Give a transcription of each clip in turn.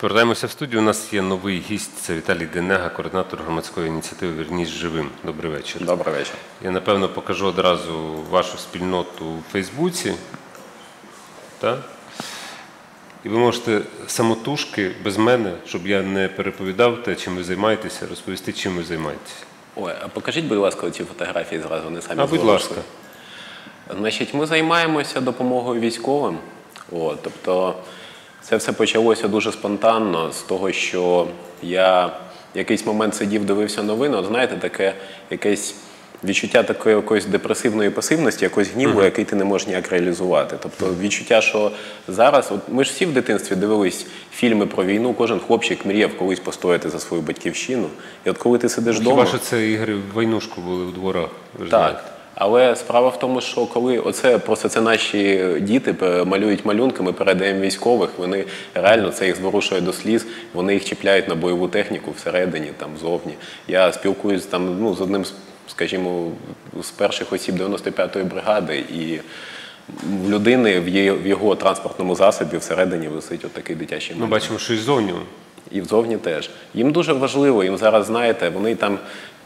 Повертаємося в студію. У нас є новий гість. Це Віталій Денега, координатор громадської ініціативи Вернісь живим. Добрий вечір. Добрий вечір. Я напевно покажу одразу вашу спільноту у Фейсбуці. Так? І ви можете самотужки без мене, щоб я не переповідав те, чим ви займаєтеся, розповісти, чим ви займаєтеся. Ой, а покажіть, будь ласка, ці фотографії зразу не самі А, будь ласка. Значить, ми займаємося допомогою військовим. От, тобто, це все почалося дуже спонтанно з того, що я в якийсь момент сидів, дивився новини. От знаєте, таке якесь відчуття такої якоїсь депресивної пасивності, якогось гніву, який ти не можеш ніяк реалізувати. Тобто відчуття, що зараз, от ми ж всі в дитинстві дивились фільми про війну, кожен хлопчик мріяв колись постояти за свою батьківщину. І от коли ти сидиш вдома. Хіба що це ігри в войнушку були у дворах? Ви ж знаєте. Але справа в тому, що коли оце просто це наші діти малюють малюнки, ми передаємо військових, вони реально це їх зворушує до сліз, вони їх чіпляють на бойову техніку всередині, там зовні. Я спілкуюсь там ну, з одним, скажімо, з перших осіб 95-ї бригади, і в людини в його транспортному засобі всередині висить отакий дитячий Ми бачимо, що і зовні. І взовні теж. Їм дуже важливо, їм зараз, знаєте, вони там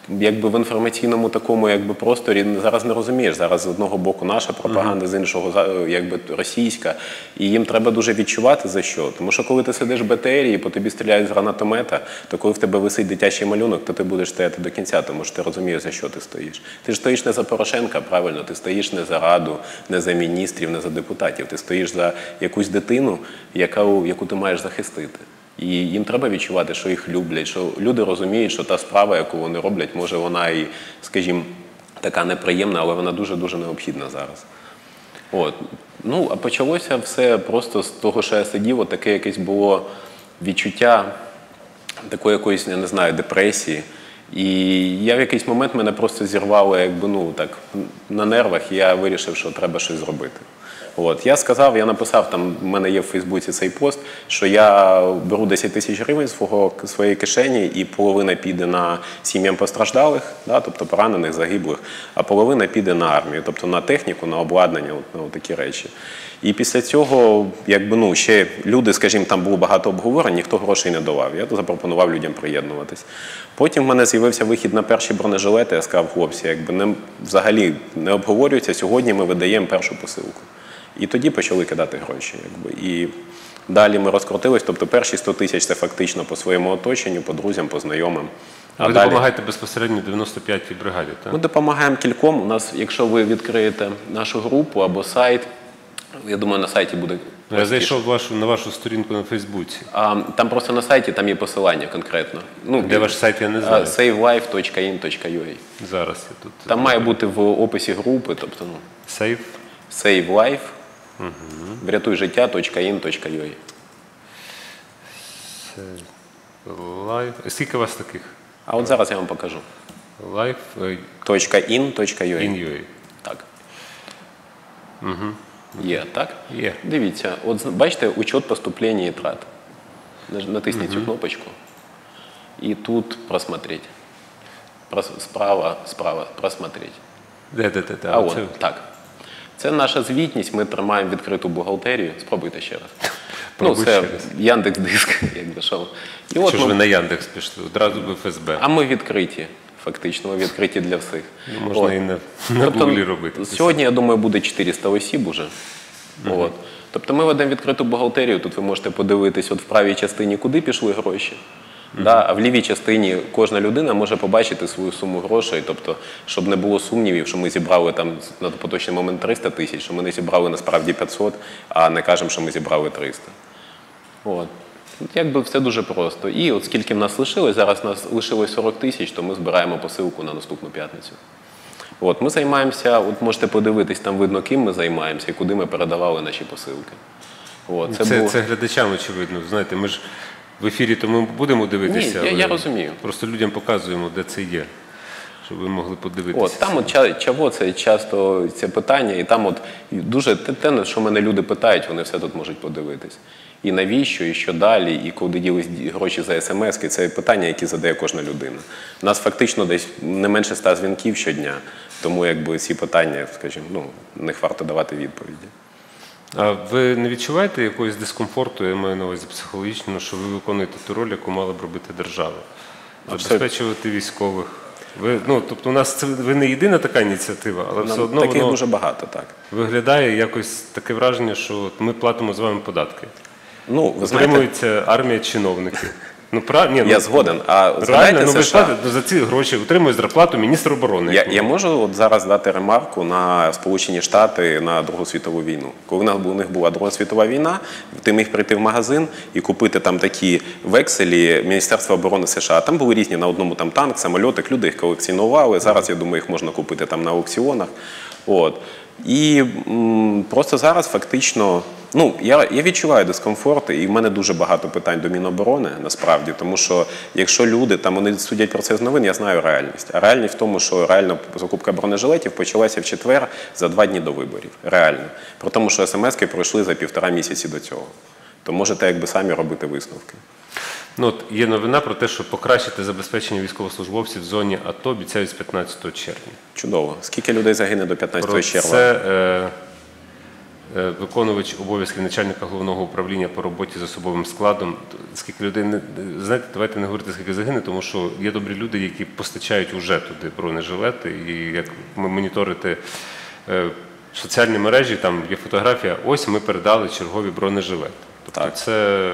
якби в інформаційному такому якби просторі зараз не розумієш. Зараз з одного боку наша пропаганда, з іншого якби російська. І їм треба дуже відчувати за що. Тому що коли ти сидиш в БТРі і по тобі стріляють з гранатомета, то коли в тебе висить дитячий малюнок, то ти будеш стояти до кінця, тому що ти розумієш, за що ти стоїш. Ти ж стоїш не за Порошенка, правильно, ти стоїш не за раду, не за міністрів, не за депутатів. Ти стоїш за якусь дитину, яка, яку ти маєш захистити. І їм треба відчувати, що їх люблять, що люди розуміють, що та справа, яку вони роблять, може вона і, скажімо, така неприємна, але вона дуже-дуже необхідна зараз. От. Ну, а почалося все просто з того, що я сидів, таке якесь було відчуття такої якоїсь, я не знаю, депресії. І я в якийсь момент мене просто зірвало, якби ну так на нервах, і я вирішив, що треба щось зробити. От я сказав, я написав там, в мене є в Фейсбуці цей пост, що я беру 10 тисяч гривень свого своєї кишені, і половина піде на сім'ям постраждалих, да, тобто поранених, загиблих, а половина піде на армію, тобто на техніку, на обладнання, от, на такі речі. І після цього, якби ну ще люди, скажімо, там було багато обговорень, ніхто грошей не давав. Я запропонував людям приєднуватись. Потім в мене з'явився вихід на перші бронежилети. Я сказав, хлопці, якби не взагалі не обговорюється. Сьогодні ми видаємо першу посилку. І тоді почали кидати гроші. Якби. І далі ми розкрутились. Тобто перші 100 тисяч це фактично по своєму оточенню, по друзям, по знайомим. ви допомагаєте безпосередньо 95-й бригаді, так? Ми допомагаємо кільком. У нас, якщо ви відкриєте нашу групу або сайт, я думаю, на сайті буде. Я зайшов вашу, на вашу сторінку на Фейсбуці. А, там просто на сайті там є посилання конкретно. Ну, Де ваш сайт, я не знаю. savelife.in.ua. Зараз я тут. Там має бути в описі групи, тобто ну, Сейф. save life, врятуй життя.in.ua. Лайф. Скільки у вас таких? А от зараз я вам покажу. Лайф е, .in.ua. in UA. Так. Є, так? Є. Дивіться, от з- бачите, учет поступлення і трат. Наж- Натисніть цю кнопочку. І тут просмотреть. Прос- Справа, справа, просмотреть. Де, де, де, де? А Оце. от, так. Це наша звітність, ми тримаємо відкриту бухгалтерію. Спробуйте ще раз. ну, це. Яндекс Диск, як дійшов. І от Що ж ми- ви на Яндекс пішли? Одразу в ФСБ. А ми відкриті, фактично, ми відкриті для всіх. Ну, можна От. і на, на Тобто, Гуглі робити. Сьогодні, я думаю, буде 400 осіб уже. От. Тобто ми ведемо відкриту бухгалтерію, тут ви можете подивитись от в правій частині, куди пішли гроші. Да, а в лівій частині кожна людина може побачити свою суму грошей, тобто, щоб не було сумнівів, що ми зібрали там на поточний момент 300 тисяч, що ми не зібрали насправді 500, а не кажемо, що ми зібрали 300. От. Якби все дуже просто. І от скільки в нас лишилось, зараз нас лишилось 40 тисяч, то ми збираємо посилку на наступну п'ятницю. От, ми займаємося, от можете подивитись, там видно, ким ми займаємося і куди ми передавали наші посилки. От, Це, це, було- глядачам очевидно. Знаєте, ми ж в ефірі то ми будемо дивитися. Ні, я- але я розумію. Просто людям показуємо, де це є, щоб ви могли подивитися. От, там от чого це часто це питання, і там от дуже те, те, що мене люди питають, вони все тут можуть подивитись. І навіщо, і що далі, і куди ділись гроші за смс це питання, які задає кожна людина. У нас фактично десь не менше ста дзвінків щодня, тому якби ці питання, скажімо, ну, них варто давати відповіді. А ви не відчуваєте якогось дискомфорту, я маю на увазі психологічно, що ви виконуєте ту роль, яку мала б робити держава? Забезпечувати військових. Ви, ну, тобто у нас це ви не єдина така ініціатива, але все одно таких воно дуже багато, так. виглядає якось таке враження, що от ми платимо з вами податки. Ну, ви знаєте, армія чиновників. Ну, пра... Ні, ну, я згоден. А Реально, згадайте ну США. ну, за ці гроші отримує зарплату міністр оборони. Я, я можу от зараз дати ремарку на Сполучені Штати на Другу світову війну. Коли у них була Друга світова війна, ти міг прийти в магазин і купити там такі векселі Міністерства оборони США. Там були різні на одному там танк, самольотик, люди їх колекціонували. Зараз я думаю, їх можна купити там на аукціонах. От. І просто зараз фактично, ну я, я відчуваю дискомфорт, і в мене дуже багато питань до Міноборони насправді, тому що якщо люди там вони судять про це з новин, я знаю реальність. А реальність в тому, що реально закупка бронежилетів почалася в четвер за два дні до виборів. Реально. Про тому, що смски пройшли за півтора місяці до цього. То можете якби самі робити висновки. Ну, от є новина про те, що покращити забезпечення військовослужбовців в зоні АТО обіцяють з 15 червня. Чудово. Скільки людей загине до 15 Про червня? це е, е, виконувач обов'язків начальника головного управління по роботі з особовим складом. Скільки людей не знаєте, давайте не говорити, скільки загине, тому що є добрі люди, які постачають уже туди бронежилети, і як ми моніторите е, соціальні мережі, там є фотографія. Ось ми передали чергові бронежилети. Тобто Так. це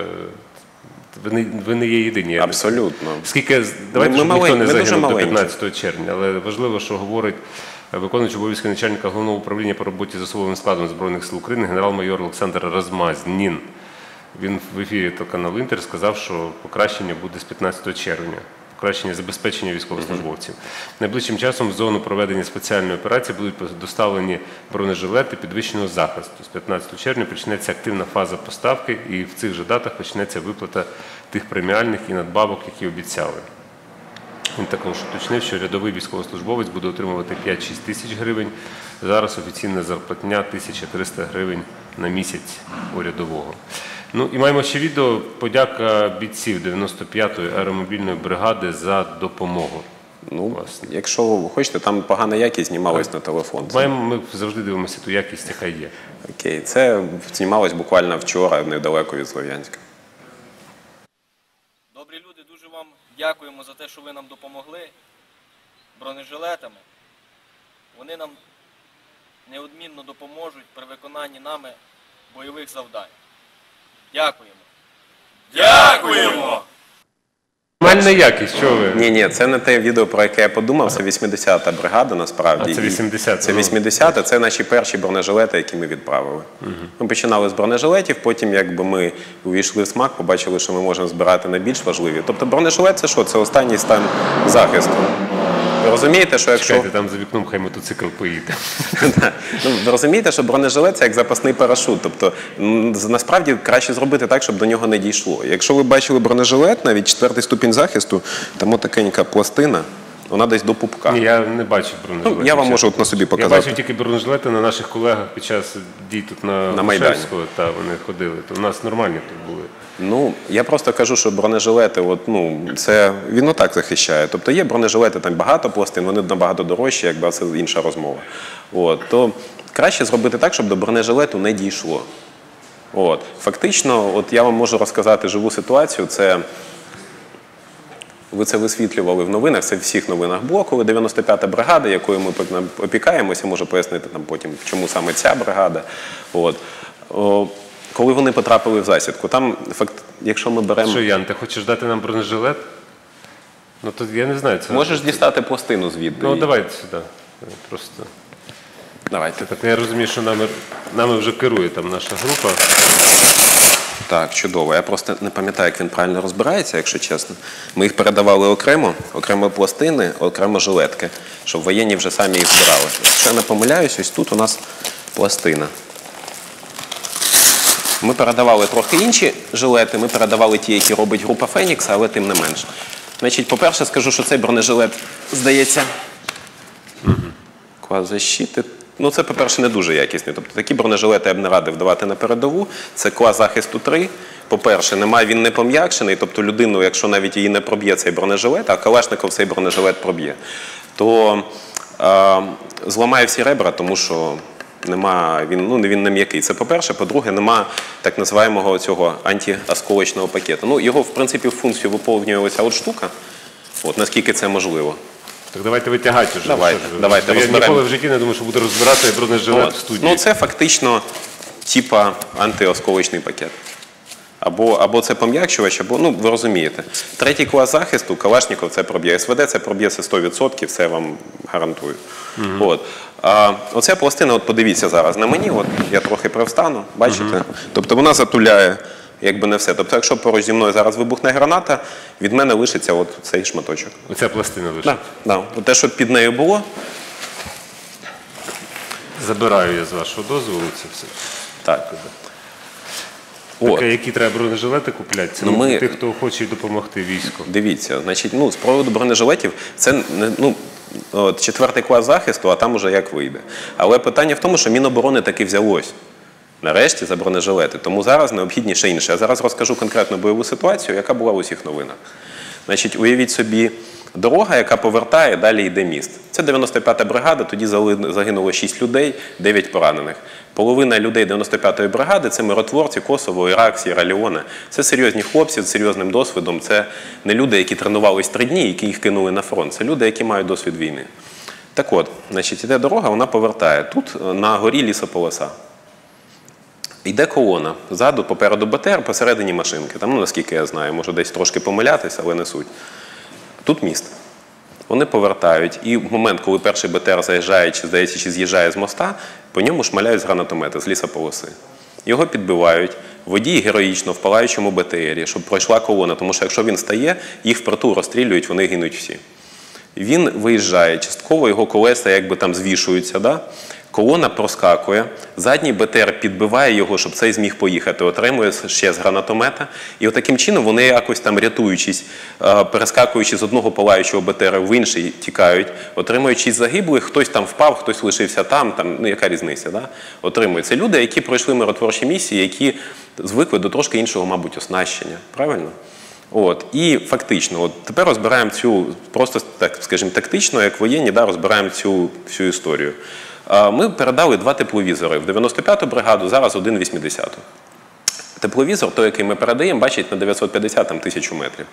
ви не, ви не є єдині. Абсолютно. Скільки давайте Ми- щоб ніхто не загинув до 15 червня, але важливо, що говорить виконуючий обов'язки начальника головного управління по роботі з особовим складом збройних сил України генерал-майор Олександр Размазнін. Він в ефірі телеканалу Інтер сказав, що покращення буде з 15 червня. Покращення забезпечення військовослужбовців. Найближчим часом в зону проведення спеціальної операції будуть доставлені бронежилети підвищеного захисту. З 15 червня почнеться активна фаза поставки, і в цих же датах почнеться виплата тих преміальних і надбавок, які обіцяли. Він також уточнив, що рядовий військовослужбовець буде отримувати 5-6 тисяч гривень. Зараз офіційна зарплатня 1300 гривень на місяць у рядового. Ну і маємо ще відео. Подяка бійців 95-ї аеромобільної бригади за допомогу. Ну, Власне. якщо ви хочете, там погана якість знімалась на телефон. Маємо, ми завжди дивимося ту якість, яка є. Окей, це знімалось буквально вчора, недалеко від Слов'янська. Добрі люди, дуже вам дякуємо за те, що ви нам допомогли бронежилетами. Вони нам неодмінно допоможуть при виконанні нами бойових завдань. Дякуємо. Дякуємо! Нормальна якість, що ви? Ні, ні, це не те відео, про яке я подумав. Це 80-та бригада, насправді. А, це І 80-та, Це ну. 80-та, це наші перші бронежилети, які ми відправили. Ми починали з бронежилетів, потім, якби ми увійшли в смак, побачили, що ми можемо збирати на більш важливі. Тобто бронежилет це що? Це останній стан захисту. Ви розумієте, що якщо. Чекайте, там за вікном хай мотоцикл поїде. Ну, ви розумієте, що бронежилет це як запасний парашут. Тобто м, з- насправді краще зробити так, щоб до нього не дійшло. Якщо ви бачили бронежилет, навіть четвертий ступінь захисту, там отакенька пластина, вона десь до пупка. Ні, я не бачив бронежилетів. Ну, я вам можу от на собі показати. Я бачив тільки бронежилети на наших колегах під час дій тут на, На Майдані. Грушевського, Та вони ходили. То у нас нормальні тут були. Ну, я просто кажу, що бронежилети, от, ну, це він отак захищає. Тобто є бронежилети, там багато пластин, вони набагато дорожчі, якби це інша розмова. От, то краще зробити так, щоб до бронежилету не дійшло. От. Фактично, от я вам можу розказати живу ситуацію. Це ви це висвітлювали в новинах, це в всіх новинах було, коли 95-та бригада, якою ми опікаємося, можу пояснити там потім, чому саме ця бригада. От. О, коли вони потрапили в засідку, там факт, якщо ми беремо. Що, Ян, ти хочеш дати нам бронежилет? Ну то я не знаю. Це Можеш дістати пластину звідти. Ну давайте сюди. Просто Давайте. так я розумію, що нами, нами вже керує там наша група. Так, чудово. Я просто не пам'ятаю, як він правильно розбирається, якщо чесно. Ми їх передавали окремо, окремо пластини, окремо жилетки, щоб воєнні вже самі їх збирали. Якщо я не помиляюсь, ось тут у нас пластина. Ми передавали трохи інші жилети, ми передавали ті, які робить група Фенікса, але тим не менш. Значить, по-перше, скажу, що цей бронежилет, здається, клас защити. Ну, це, по-перше, не дуже якісний. Тобто такі бронежилети я б не радив давати на передову. Це клас захисту 3. По-перше, немає, він не пом'якшений, тобто людину, якщо навіть її не проб'є цей бронежилет, а Калашников цей бронежилет проб'є, то е, зламає всі ребра, тому що Нема, він, ну, він не м'який. Це по-перше. По-друге, нема так називаємого цього антиосколочного пакету. Ну, його, в принципі, в функцію виповнює оця от штука. От, наскільки це можливо. Так давайте витягати вже. Давайте, Що ж, давайте, Я розберемо. ніколи в житті не думав, що буду розбирати бронежилет в студії. Ну, це фактично типа антиосколочний пакет. Або, або це пом'якшувач, або, ну, ви розумієте. Третій клас захисту, Калашніков це проб'є. СВД це проб'є це 100%, це я вам гарантую. От. А, оця пластина, от подивіться зараз на мені, от я трохи привстану, бачите? Тобто вона затуляє якби не все. Тобто, якщо поруч зі мною зараз вибухне граната, від мене лишиться от цей шматочок. Оця пластина лише. Да, да. Те, що під нею було, Забираю я з вашого дозволу це все. так. Так, а які треба бронежилети купляти? Це Ну, ну, ми- тих, хто хоче допомогти війську. Дивіться, значить, ну, з приводу бронежилетів, це ну. От, четвертий клас захисту, а там уже як вийде. Але питання в тому, що Міноборони таки взялось нарешті за бронежилети. Тому зараз необхідніше інше. Я зараз розкажу конкретну бойову ситуацію, яка була в усіх новинах. Значить, уявіть собі, дорога, яка повертає, далі йде міст. Це 95-та бригада, тоді загинуло 6 людей, 9 поранених. Половина людей 95-ї бригади це миротворці Косово, Ірак, Сєра Леоне. Це серйозні хлопці з серйозним досвідом. Це не люди, які тренувались три дні, які їх кинули на фронт. Це люди, які мають досвід війни. Так от, значить, іде дорога, вона повертає. Тут е, на горі лісополоса. Йде колона. Ззаду, попереду БТР, посередині машинки. Там, ну, наскільки я знаю, можу десь трошки помилятися, але не суть. Тут міст. Вони повертають, і в момент, коли перший БТР заїжджає, чи здається, чи з'їжджає з моста, по ньому шмаляють з гранатомета, з лісополоси. Його підбивають, водій героїчно в палаючому БТРі, щоб пройшла колона, тому що якщо він стає, їх впритул розстрілюють, вони гинуть всі. Він виїжджає, частково його колеса якби там звішуються. Да? Колона проскакує, задній БТР підбиває його, щоб цей зміг поїхати, отримує ще з гранатомета. І от таким чином вони якось там рятуючись, е, перескакуючи з одного палаючого БТР в інший, тікають, отримуючи загиблих, хтось там впав, хтось лишився там, там ну яка різниця, да? отримують. Люди, які пройшли миротворчі місії, які звикли до трошки іншого, мабуть, оснащення. Правильно? От і фактично, от тепер розбираємо цю просто так, скажімо, тактично, як воєнні, да, розбираємо цю всю історію. Ми передали два тепловізори в 95-ту бригаду, зараз один 80-ту. Тепловізор, той, який ми передаємо, бачить на 950 там, тисячу метрів.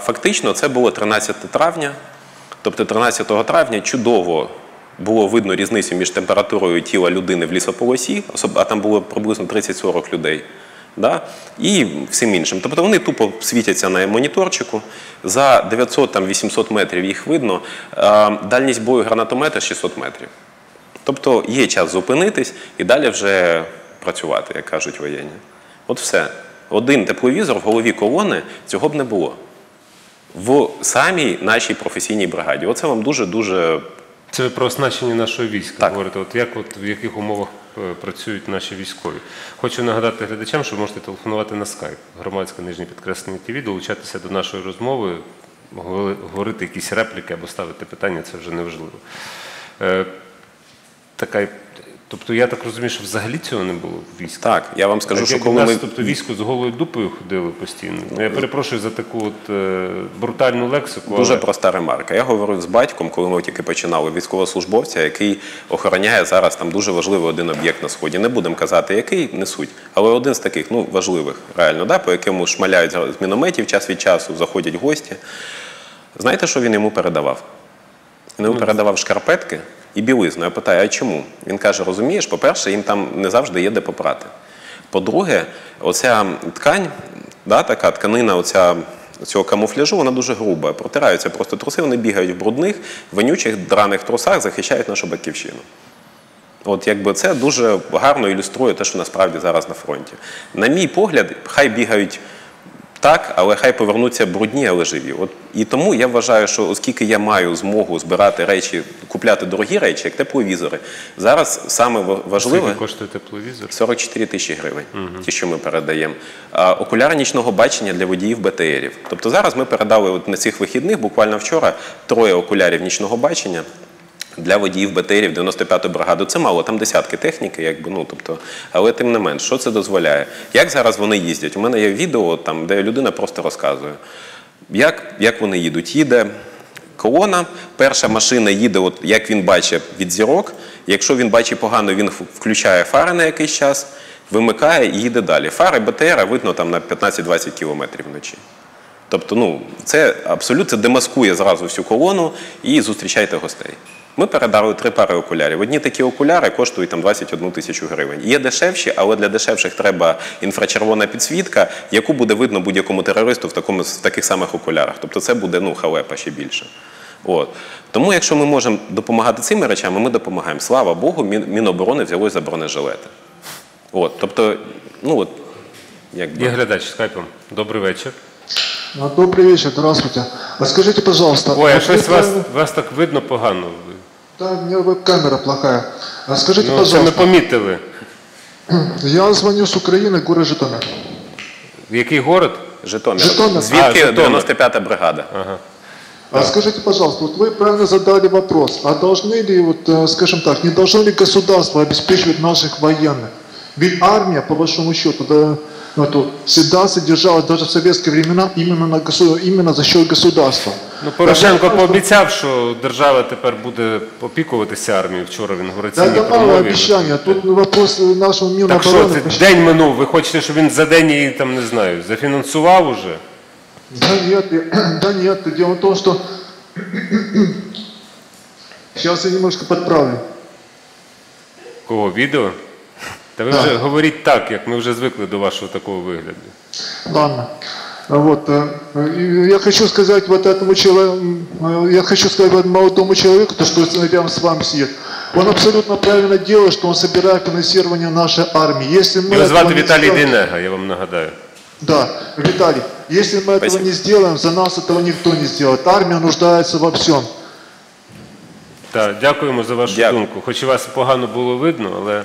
Фактично, це було 13 травня. Тобто 13 травня чудово було видно різницю між температурою тіла людини в лісополосі, а там було приблизно 30-40 людей. Да? І всім іншим. Тобто вони тупо світяться на моніторчику. За 900-800 метрів їх видно. Дальність бою гранатомета 600 метрів. Тобто є час зупинитись і далі вже працювати, як кажуть воєнні. От все. Один тепловізор в голові колони цього б не було. В самій нашій професійній бригаді. Оце вам дуже-дуже. Це ви про оснащення нашого війська Так. говорите. От як от в яких умовах е, працюють наші військові? Хочу нагадати глядачам, що ви можете телефонувати на скайп. Громадське нижнє підкреслення ТВ, долучатися до нашої розмови, говорити якісь репліки або ставити питання, це вже не важливо. Е, така, тобто я так розумію, що взагалі цього не було в війську. Так, я вам скажу, Так, що коли нас, ми. тобто військо з голою дупою ходили постійно. Ну, я перепрошую за таку от е, брутальну лексику. Дуже але... проста ремарка. Я говорив з батьком, коли ми тільки починали військовослужбовця, який охороняє зараз там дуже важливий один об'єкт на сході. Не будемо казати, який не суть, але один з таких ну важливих, реально, да, по якому шмаляють з мінометів час від часу, заходять гості. Знаєте, що він йому передавав? Він йому передавав шкарпетки і білизну. Я питаю, а чому? Він каже: розумієш, по-перше, їм там не завжди є де попрати. По-друге, оця ткань, да, така тканина, оця. Цього камуфляжу вона дуже груба. Протираються просто труси, вони бігають в брудних, вонючих драних трусах, захищають нашу батьківщину. От якби це дуже гарно ілюструє те, що насправді зараз на фронті. На мій погляд, хай бігають так, але хай повернуться брудні, але живі. От і тому я вважаю, що оскільки я маю змогу збирати речі, купляти дорогі речі, як тепловізори, зараз саме ва- важливе. Скільки коштує тепловізор? 44 тисячі гривень, ті, що ми передаємо. А, окуляри нічного бачення для водіїв БТРів. Тобто зараз ми передали от на цих вихідних, буквально вчора, троє окулярів нічного бачення. Для водіїв БТРів 95-ї бригади це мало, там десятки техніки, якби ну тобто, але тим не менш, що це дозволяє? Як зараз вони їздять? У мене є відео, там, де людина просто розказує, як, як вони їдуть. Їде колона, перша машина їде, от як він бачить від зірок, Якщо він бачить погано, він включає фари на якийсь час, вимикає і їде далі. Фари БТР видно там на 15-20 кілометрів вночі. Тобто, ну, це абсолютно демаскує зразу всю колону і зустрічайте гостей. Ми передали три пари окулярів. Одні такі окуляри коштують там 21 тисячу гривень. Є дешевші, але для дешевших треба інфрачервона підсвітка, яку буде видно будь-якому терористу в, такому, в таких самих окулярах. Тобто це буде ну, халепа ще більше. От. Тому, якщо ми можемо допомагати цими речами, ми допомагаємо. Слава Богу, Міноборони взялось за бронежилети. От, тобто, ну от, якби. Є глядач скайпом. Добрий вечір. А, Добрый вечер, здравствуйте. А скажите, пожалуйста... Ой, а щось вас, вас так видно погано. Да, у меня веб-камера плохая. А скажите, Ну, це ми пожалуйста, помітили. я звоню с Украины, город Житомир. В який город? Житомир. Житомир. Звідки А, Житомир. 95-та бригада? А скажите, пожалуйста, вот вы правильно задали вопрос, а должны ли, вот, э, скажем так, не должно ли государство обеспечивать наших военных? Ведь армия, по большому счету, да, вот, всегда содержалась даже в советские времена именно, на, госу- именно за счет государства. Ну, Порошенко пообіцяв, що держава тепер буде опікуватися армією. Вчора він говорить Да, это мало обещания. Тут вопрос нашего Так що, це день минув. Ви хочете, щоб він за день її там не знаю, зафінансував уже? Да нет, да нет, дело в том, что сейчас я немножко подправлю. Кого відео? Та ви вже говоріть так, як ми вже звикли до вашого такого вигляду. Ладно. Вот, э, и я хочу сказать вот этому человеку, я хочу сказать вот молодому человеку, то, что рядом с вами сидит, он абсолютно правильно делает, что он собирает финансирование нашей армии. Если мы Його этого звати не Віталій сделаем- Дейнега, я вам нагадаю. Да, Виталий, если мы этого Спасибо. не сделаем, за нас этого никто не сделает. Армия нуждается во всем. Так, дякуємо за вашу Дякую. думку. Хоч і вас погано було видно, але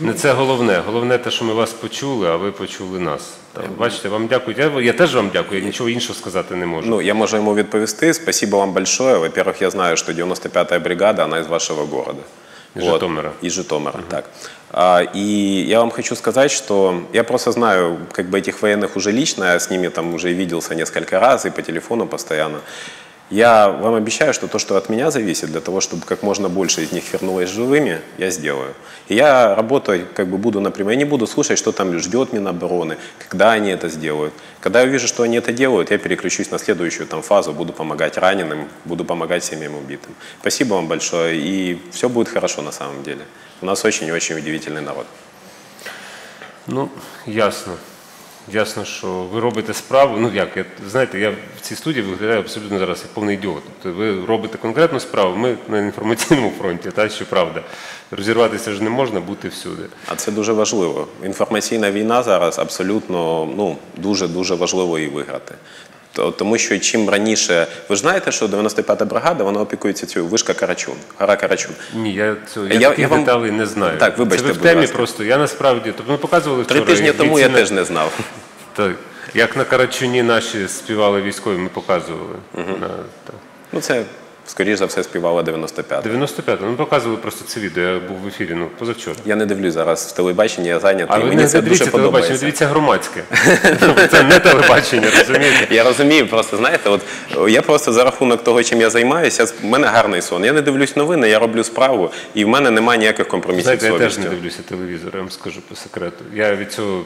не це головне. Головне те, що ми вас почули, а ви почули нас. Так, бачите, вам дякую. Я, я теж вам дякую, я нічого іншого сказати не можу. Ну, я можу йому відповісти. Спасибо вам большое. Во-первых, я знаю, что 95-я бригада, она из вашего города. Из Житомира. Из Житомира, так. А, и я вам хочу сказать, что я просто знаю как бы этих военных уже лично, я с ними там уже виделся несколько раз и по телефону постоянно. Я вам обещаю, что то, что от меня зависит, для того, чтобы как можно больше из них вернулось живыми, я сделаю. И я работаю, как бы буду, например, я не буду слушать, что там ждет Минобороны, когда они это сделают. Когда я увижу, что они это делают, я переключусь на следующую там фазу, буду помогать раненым, буду помогать семьям убитым. Спасибо вам большое, и все будет хорошо на самом деле. У нас очень-очень удивительный народ. Ну, ясно. Ясно, що ви робите справу. Ну як, я, знаєте, я в цій студії виглядаю абсолютно зараз як повний ідіот. Тобто ви робите конкретну справу, ми на інформаційному фронті, та що правда. Розірватися ж не можна бути всюди. А це дуже важливо. Інформаційна війна зараз абсолютно ну, дуже-дуже важливо її виграти. То- Тому що чим раніше, ви ж знаєте, що 95-та бригада вона опікується цю вишка Карачун, гора Карачун. Ні, я цього я, Я- я вам- деталей не знаю. Так, вибачте, Це ви в темі будь просто. Я насправді, тобто ми показували Три тижні тому я на- теж не знав. Так, як на Карачуні наші співали військові, ми показували. На, так. Ну це, скоріш за все, співала 95-та. 95 ми показували просто це відео, я був в ефірі, ну, позавчора. Я не дивлюсь зараз в телебаченні, я зайнятий. А ви мені не це дивіться дуже телебачення, подобається. дивіться громадське. Це не телебачення, розумієте? Я розумію, просто знаєте, от я просто за рахунок того, чим я займаюся, в мене гарний сон. Я не дивлюсь новини, я роблю справу, і в мене немає ніяких компромісів Знаєте, я теж не дивлюся телевізор, я вам скажу по секрету. Я від цього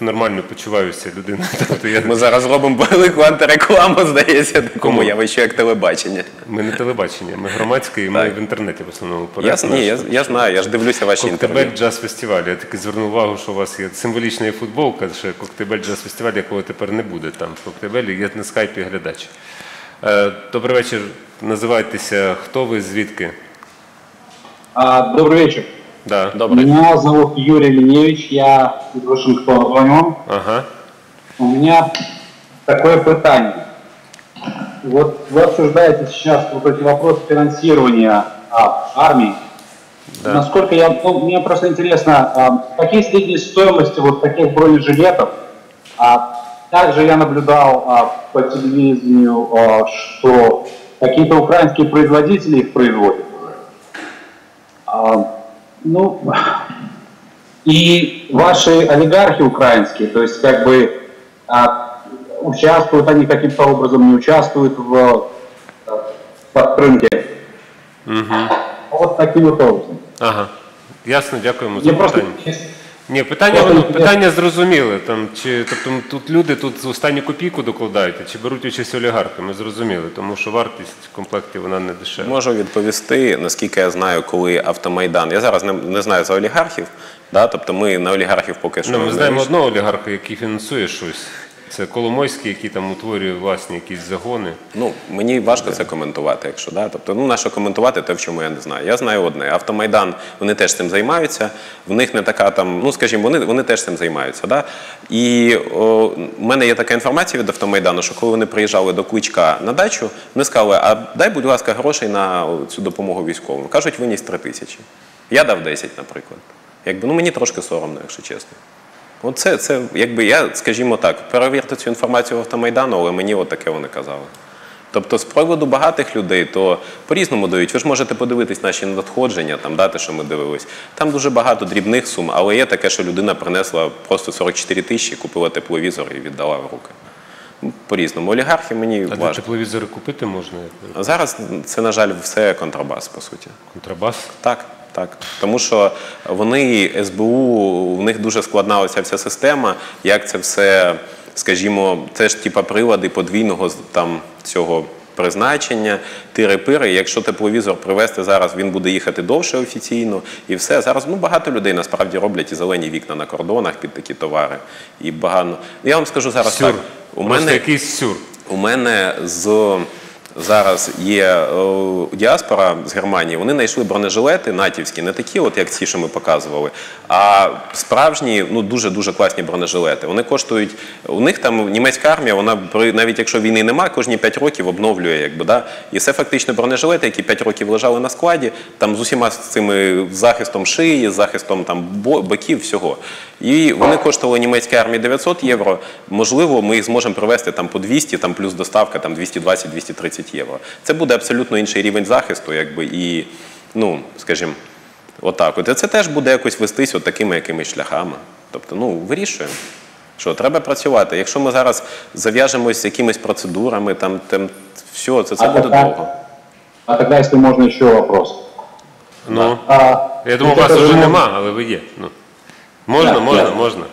нормально почуваюся людина. Тобто я... Ми зараз робимо велику антирекламу, здається, такому Кому? явищу, як телебачення. Ми не телебачення, ми громадське і ми Так. в інтернеті в основному Я, ні, я, я знаю, я ж дивлюся ваші інтерв'ю. Коктебель джаз фестиваль. Я таки звернув увагу, що у вас є символічна є футболка, що Коктебель джаз фестиваль, якого тепер не буде там в Коктебелі, є на скайпі глядач. Е, Добрий вечір. Називайтеся, хто ви, звідки? А, Добрый вечер. Да. Добре. Меня зовут Юрий Леневич, я из Вашингтона звоню. Ага. У меня такое пытание. Вот вы обсуждаете сейчас вот эти вопросы финансирования а, армии. Да. Насколько я, ну, мне просто интересно, а, какие средние стоимости вот таких бронежилетов? А, также я наблюдал а, по телевидению, а, что какие-то украинские производители их производят. А, ну, и ваши олигархи украинские, то есть как бы а, участвуют они каким-то образом, не участвуют в, э, в подпрыгке. вот таким вот образом. Ага. Ясно, дякуємо за Мне просто питання. Ні, питання, воно, питання зрозуміле. Там, чи, тобто, тут люди тут останню копійку докладають, чи беруть участь олігархи, ми зрозуміли, тому що вартість комплектів вона не дешева. Можу відповісти, наскільки я знаю, коли автомайдан. Я зараз не, не знаю за олігархів, да? тобто ми на олігархів поки що Ну, ми знаємо одного олігарха, який фінансує щось. Це Коломойський, який там утворює власні якісь загони. Ну, мені важко це коментувати, якщо да. Тобто, ну на що коментувати, те, в чому я не знаю. Я знаю одне. Автомайдан, вони теж цим займаються. В них не така там, ну скажімо, вони, вони теж цим займаються. Да? І о, в мене є така інформація від автомайдану, що коли вони приїжджали до Кличка на дачу, вони сказали, а дай, будь ласка, грошей на цю допомогу військовим. Кажуть, виніс 3 тисячі. Я дав 10, наприклад. Якби, ну мені трошки соромно, якщо чесно. Оце, це, якби я, скажімо так, перевірте цю інформацію в автомайдану, але мені от таке вони казали. Тобто, з приводу багатих людей, то по-різному дають. Ви ж можете подивитись наші надходження, там дати, що ми дивились. Там дуже багато дрібних сум, але є таке, що людина принесла просто 44 тисячі, купила тепловізор і віддала в руки. Ну, По-різному. Олігархи мені А де важко. тепловізори купити можна? А зараз це, на жаль, все контрабас, по суті. Контрабас? Так, так. Тому що вони СБУ, у них дуже складна оця вся система, як це все, скажімо, це ж типа прилади подвійного там цього. Призначення, тири-пири. Якщо тепловізор привезти зараз, він буде їхати довше офіційно і все. Зараз ну, багато людей насправді роблять і зелені вікна на кордонах під такі товари. І багато. Я вам скажу зараз Сюр. так. У Просто мене якийсь сюр. у мене з зараз є е, діаспора з Германії. Вони знайшли бронежилети натівські, не такі, от як ці, що ми показували, а справжні, ну дуже дуже класні бронежилети. Вони коштують. У них там німецька армія, вона навіть якщо війни немає, кожні 5 років обновлює, якби да. І це фактично бронежилети, які 5 років лежали на складі, там з усіма цими захистом шиї, захистом боків, всього. І вони коштували німецькій армії 900 євро. Можливо, ми їх зможемо привезти там по 200, там плюс доставка там 220-230 євро. Це буде абсолютно інший рівень захисту, якби і ну, скажімо, отак. От це теж буде якось вестись от такими якимись шляхами. Тобто, ну, вирішуємо. Що треба працювати. Якщо ми зараз зав'яжемось з якимись процедурами, там, там все, це, це А буде тогда- довго. А тогда, если можно, еще вопрос. Ну, А, я думав, вот вас вже же нема, але ви є. Ну. Можна, Да, можна, я- можна.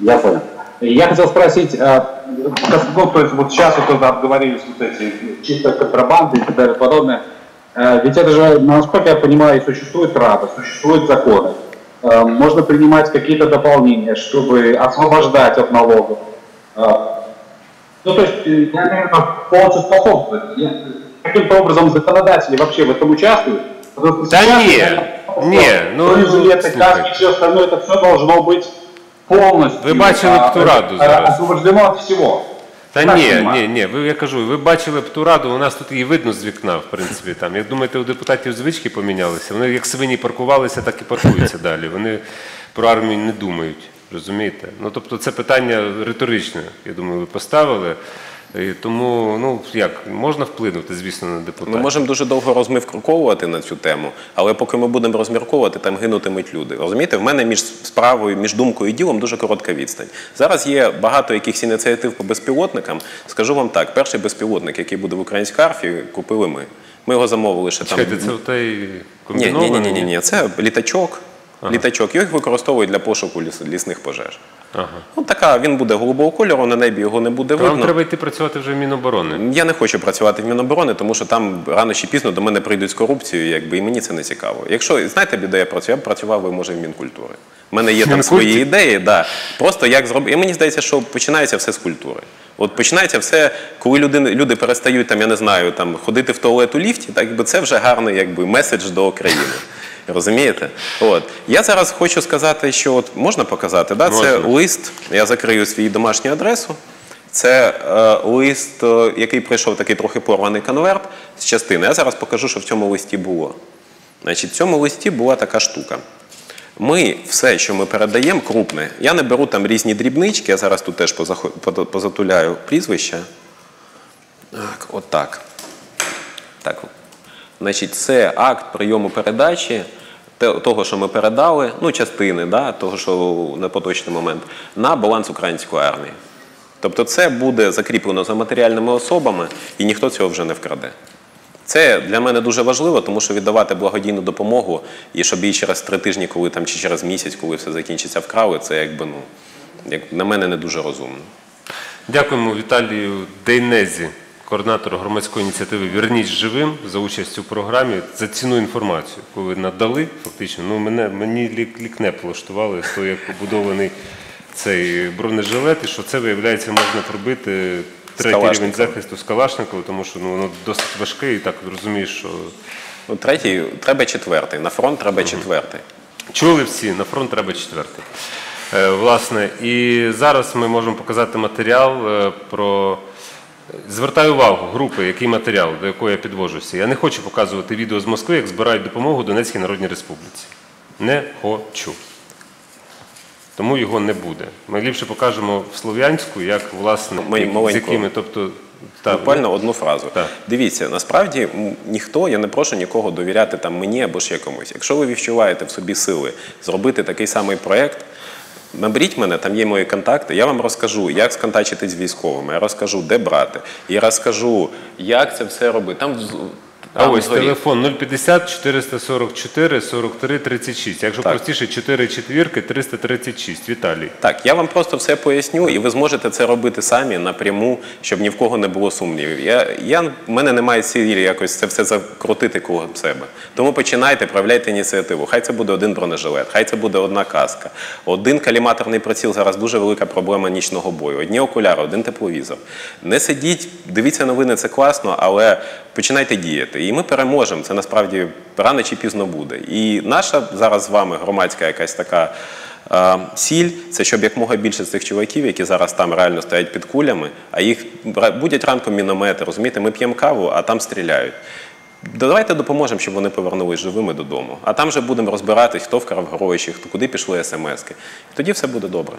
Я понял. Я хотел спросить, а, ну, то есть вот сейчас вот когда обговорились вот эти чисто контрабанды и так далее подобное, э, ведь это же, насколько я понимаю, существует Рада, существуют законы. Э, Можно принимать какие-то дополнения, чтобы освобождать от налогов. Ну, то есть, э, я виду, полностью способствовать. Я- Каким-то образом законодатели вообще в этом участвуют? Да сейчас, не, я- не, ну, слушай. каски, все остальное, это все должно быть полностью Ви бачили б ту раду а, зараз. освобождено від всього. Та Так ні, ні, ні, ви я кажу, ви бачили б ту раду, у нас тут її видно з вікна, в принципі. Там. Як думаєте, у депутатів звички помінялися? Вони як свині паркувалися, так і паркуються далі. Вони про армію не думають, розумієте? Ну тобто це питання риторичне, я думаю, ви поставили. І тому, ну як, можна вплинути, звісно, на Ми можемо дуже довго розмірковувати на цю тему, але поки ми будемо розмірковувати, там гинутимуть люди. Розумієте, в мене між справою, між думкою і ділом дуже коротка відстань. Зараз є багато якихось ініціатив по безпілотникам. Скажу вам так: перший безпілотник, який буде в українській арфі, купили ми. Ми його замовили ще там. Чекайте, це той Ні, ні, ні, ні, ні, це літачок. Літачок. Його використовують для пошуку ліс- лісних пожеж. Ага. Ну така, він буде голубого кольору, на небі його не буде То вам треба йти працювати вже в Міноборони. Я не хочу працювати в Міноборони, тому що там рано чи пізно до мене прийдуть з корупцією, якби і мені це не цікаво. Якщо знаєте, де я працюю, я б працював би, може в Мінкультури. У мене є там свої ідеї, да. Просто як зробити. І мені здається, що починається все з культури. От починається все, коли люди, люди перестають там, я не знаю, там ходити в туалет у ліфті, так якби це вже гарний якби меседж до країни. Розумієте? От я зараз хочу сказати, що от можна показати, да? це лист. Я закрию свою домашню адресу. Це е, лист, е, який прийшов такий трохи порваний конверт з частини. Я зараз покажу, що в цьому листі було. Значить, в цьому листі була така штука. Ми все, що ми передаємо, крупне. Я не беру там різні дрібнички, я зараз тут теж позатуляю прізвища. Так, от так. Значить, це акт прийому передачі того, що ми передали, ну, частини, да, того, що на поточний момент, на баланс української армії. Тобто це буде закріплено за матеріальними особами, і ніхто цього вже не вкраде. Це для мене дуже важливо, тому що віддавати благодійну допомогу, і щоб її через три тижні, коли там чи через місяць, коли все закінчиться, вкрали, це якби ну як на мене не дуже розумно. Дякуємо Віталію Дейнезі, координатору громадської ініціативи Верність живим за участь у програмі за ціну інформацію, яку ви надали. Фактично, ну мене мені лік, лікнеп влаштували з того, як побудований цей бронежилет, і що це виявляється можна пробити третій рівень захисту з Калашникова, тому що ну воно досить важке, і так розумієш, що Ну, третій, треба четвертий. На фронт треба четвертий. Чули всі, на фронт треба четвертий. Е, Власне, і зараз ми можемо показати матеріал е, про. Звертаю увагу групи, який матеріал, до якої я підвожуся. Я не хочу показувати відео з Москви, як збирають допомогу Донецькій Народній Республіці. Не хочу. Тому його не буде. Ми ліпше покажемо в Слов'янську, як власне як- з якими, тобто та, Буквально одну фразу. Так. Дивіться, насправді ніхто, я не прошу нікого довіряти там мені або ще комусь. Якщо ви відчуваєте в собі сили зробити такий самий проєкт, наберіть мене, там є мої контакти. Я вам розкажу, як сконтачити з військовими. Я розкажу, де брати. Я розкажу, як це все робити. Там, А ось згорі- телефон 050 444 43 36. Якщо Так. простіше, 4 четвірки 336. Віталій. Так, я вам просто все поясню, і ви зможете це робити самі напряму, щоб ні в кого не було сумнівів. Я, я, в мене немає цілі якось це все закрутити коло себе. Тому починайте, проявляйте ініціативу. Хай це буде один бронежилет, хай це буде одна каска. Один каліматорний приціл зараз дуже велика проблема нічного бою. Одні окуляри, один тепловізор. Не сидіть, дивіться новини, це класно, але починайте діяти. І ми переможемо. Це насправді рано чи пізно буде. І наша зараз з вами громадська якась така. Е, Сіль це щоб якмога більше цих чуваків, які зараз там реально стоять під кулями, а їх будять ранком міномети, розумієте, ми п'ємо каву, а там стріляють. Давайте допоможемо, щоб вони повернулись живими додому. А там вже будемо розбиратись, хто вкрав гроші, хто куди пішли смски. Тоді все буде добре.